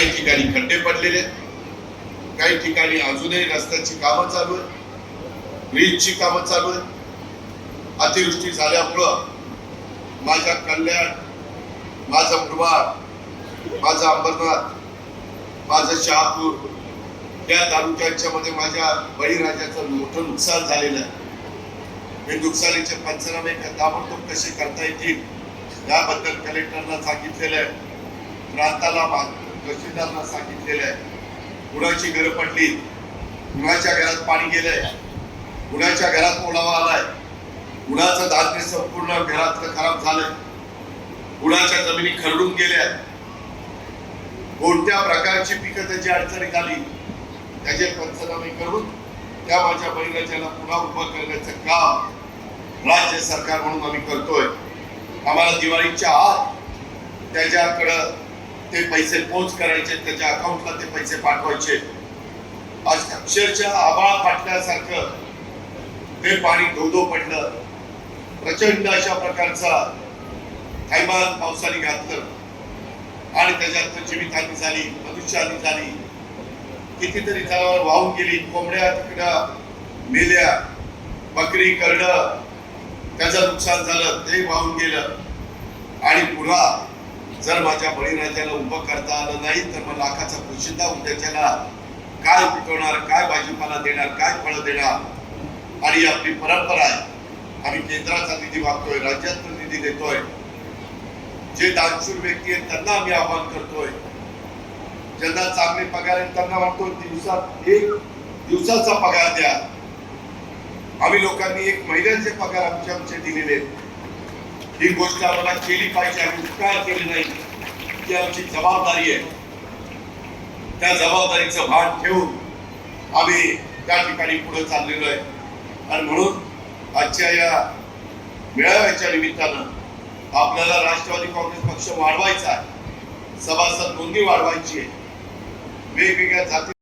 काही ठिकाणी खड्डे पडलेले आहेत. काही ठिकाणी अजूनही रस्त्याची कामं चालू आहेत. ब्रिजची कामं चालू आहेत. अतिवृष्टी झाल्यामुळं माझ्या कल्याण माझा मुरबाड माझा अंबरनाथ माझं शहापूर या तालुक्यांच्या मध्ये माझ्या बळीराजाचं मोठं नुकसान झालेलं आहे. हे नुकसानीचे पंचनामे ताबडतोब कसे करता येतील याबद्दल कलेक्टरला सांगितलेलं आहे. प्रांताला मा- सांगितलेलं आहे. कुणाची घरं पडली. कुणाच्या घरात पाणी गेलंय. कुणाच्या घरात ओलावा आलाय. कुणाचं धान्य संपूर्ण घरातलं खराब झालंय. कुणाच्या जमिनी खरडून गेल्या. कोणत्या प्रकारची पिकं त्याची अडचणीत आली त्याचे पंचनामे करून त्या माझ्या बहिणाच्याला पुन्हा उभं करण्याचं काम राज्य सरकार म्हणून आम्ही करतोय. आम्हाला दिवाळीच्या आत त्याच्याकडं ते पैसे पोच करायचे त्याच्या अकाउंटला ते पैसे पाठवायचे. अक्षरशः आबाळ फाटल्यासारखं ते पाणी धोधो पडलं. प्रचंड अशा प्रकारचा थैमान पावसाने घातलं. आणि त्याच्यात जीवितहानी झाली मनुष्यहानी झाली. कितीतरी जनावर वाहून गेली कोंबड्या तिकडं मेल्या बकरी करड. त्याचं नुकसान झालं ते वाहून गेलं. आणि पुन्हा जर माझ्या बळीराजाला उभं करता आलं नाही तर मग लाखाचा पोशिंदा उद्याच्याला काय पिकवणार काय भाजीपाला देणार काय फळं देणार? आणि आपली परंपरा आहे. आम्ही केंद्राचा निधी मागतोय राज्यातून निधी देतोय. जे दानशूर व्यक्ती आहेत त्यांना आम्ही आवाहन करतोय. ज्यांना चांगले पगार आहेत त्यांना वाटतो दिवसात एक दिवसाचा पगार द्या. आम्ही लोकांनी एक महिन्याचे पगार आमचे आमचे दिलेले आहेत. ही गोष्ट आम्हाला केली पाहिजे उपकार केले नाही. ती आमची जबाबदारी आहे. त्या जबाबदारीचं भान ठेवून आम्ही त्या ठिकाणी पुढे चाललेलो आहे. आणि म्हणून आजच्या या मेळाव्याच्या निमित्तानं आपल्याला राष्ट्रवादी काँग्रेस पक्ष वाढवायचा आहे. सभासद नोंदी वाढवायची आहे. वेगवेगळ्या जाती